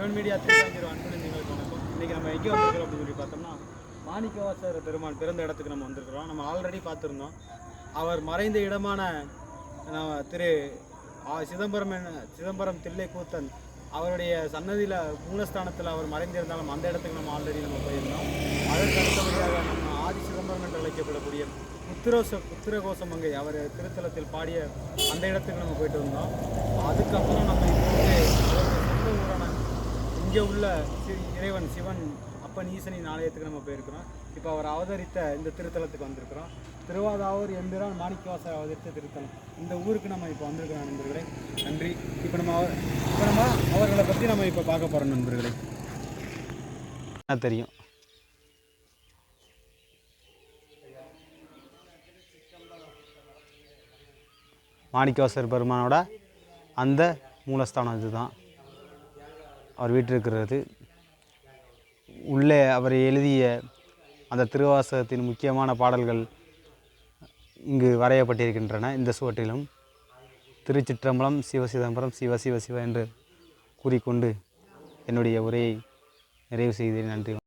Sivan media திருச்சாங்கிற அன்பு நெஞ்சங்களுக்கு வணக்கம். இன்றைக்கி நம்ம எங்கே வந்திருக்கிறோம் அப்படின்னு சொல்லி பார்த்தோம்னா மாணிக்கவாசர் பெருமான் பிறந்த இடத்துக்கு நம்ம வந்திருக்கிறோம். நம்ம ஆல்ரெடி பார்த்துருந்தோம். அவர் மறைந்த இடமான நம்ம திரு ஆ, சிதம்பரம் என- சிதம்பரம் தில்லை கூத்தன் அவருடைய சன்னதியில் மூலஸ்தானத்தில் அவர் மறைந்திருந்தாலும் அந்த இடத்துக்கு நம்ம ஆல்ரெடி நம்ம போயிருந்தோம். அதற்கு அடுத்தபடியாக நம்ம ஆதி சிதம்பரம் என்று அழைக்கப்படக்கூடிய புத்திரோச புத்திரகோசமங்கை அவர் திருத்தலத்தில் பாடிய அந்த இடத்துக்கு நம்ம போயிட்டு வந்தோம். அதுக்கப்புறம் நம்ம இப்போ வந்து அவருடைய சொந்த ஊரான இங்கே உள்ள இறைவன் சிவன் அப்பன் ஈசனின் ஆலயத்துக்கு நம்ம போயிருக்கிறோம். இப்போ அவர் அவதரித்த இந்த திருத்தலத்துக்கு வந்திருக்கிறோம். திருவாதாவூர் எம்பிரான் மாணிக்கவாசர் அவதரித்த திருத்தலம். இந்த ஊருக்கு நம்ம இப்போ வந்திருக்கிறோம் நண்பர்களே. நன்றி. இப்போ நம்ம அவர் இப்போ நம்ம அவர்களை பற்றி நம்ம இப்போ பார்க்க போகிறோம் நண்பர்களே. தெரியும். மாணிக்கவாசர் பெருமானோட அந்த மூலஸ்தானம் இதுதான். அவர் வீட்டில் இருக்கிறது உள்ளே அவர் எழுதிய அந்த திருவாசகத்தின் முக்கியமான பாடல்கள் இங்கு வரையப்பட்டிருக்கின்றன. இந்த சுவற்றிலும் திருச்சிற்றம்பலம் சிவசிதம்பரம் சிவ சிவ சிவ என்று கூறிக்கொண்டு என்னுடைய உரையை நிறைவு செய்தேன் நன்றி